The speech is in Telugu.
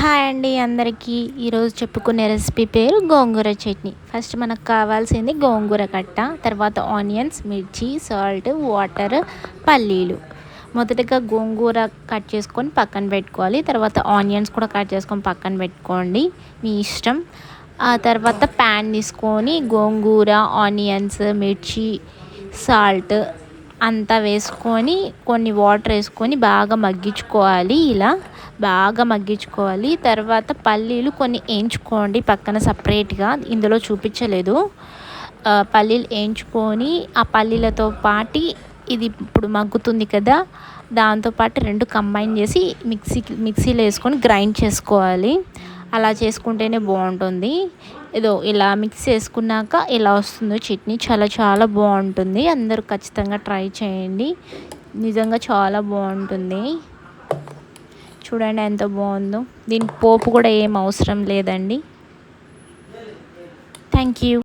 హాయ్ అండి అందరికీ. ఈరోజు చెప్పుకునే రెసిపీ పేరు గోంగూర చట్నీ. ఫస్ట్ మనకు కావాల్సింది గోంగూర కట్ట తర్వాత ఆనియన్స్ మిర్చి సాల్ట్ వాటర్ పల్లీలు. మొదటగా గోంగూర కట్ చేసుకొని పక్కన పెట్టుకోవాలి. తర్వాత ఆనియన్స్ కూడా కట్ చేసుకొని పక్కన పెట్టుకోండి. మీ ఇష్టం. ఆ తర్వాత ప్యాన్ తీసుకొని గోంగూర ఆనియన్స్ మిర్చి సాల్ట్ అంతా వేసుకొని కొన్ని వాటర్ వేసుకొని బాగా మగ్గించుకోవాలి. ఇలా బాగా మగ్గించుకోవాలి. తర్వాత పల్లీలు కొన్ని వేయించుకోండి పక్కన సపరేట్గా. ఇందులో చూపించలేదు. పల్లీలు వేయించుకొని ఆ పల్లీలతో పాటి ఇది ఇప్పుడు మగ్గుతుంది కదా దాంతోపాటు రెండు కంబైన్ చేసి మిక్సీ మిక్సీలో వేసుకొని గ్రైండ్ చేసుకోవాలి. అలా చేసుకుంటేనే బాగుంటుంది. ఏదో ఇలా మిక్స్ చేసుకున్నాక ఇలా వస్తుందో చట్నీ చాలా చాలా బాగుంటుంది. అందరూ ఖచ్చితంగా ట్రై చేయండి. నిజంగా చాలా బాగుంటుంది. చూడండి ఎంత బాగుందో. దీనికి పోపు కూడా ఏం అవసరం లేదండి. Thank you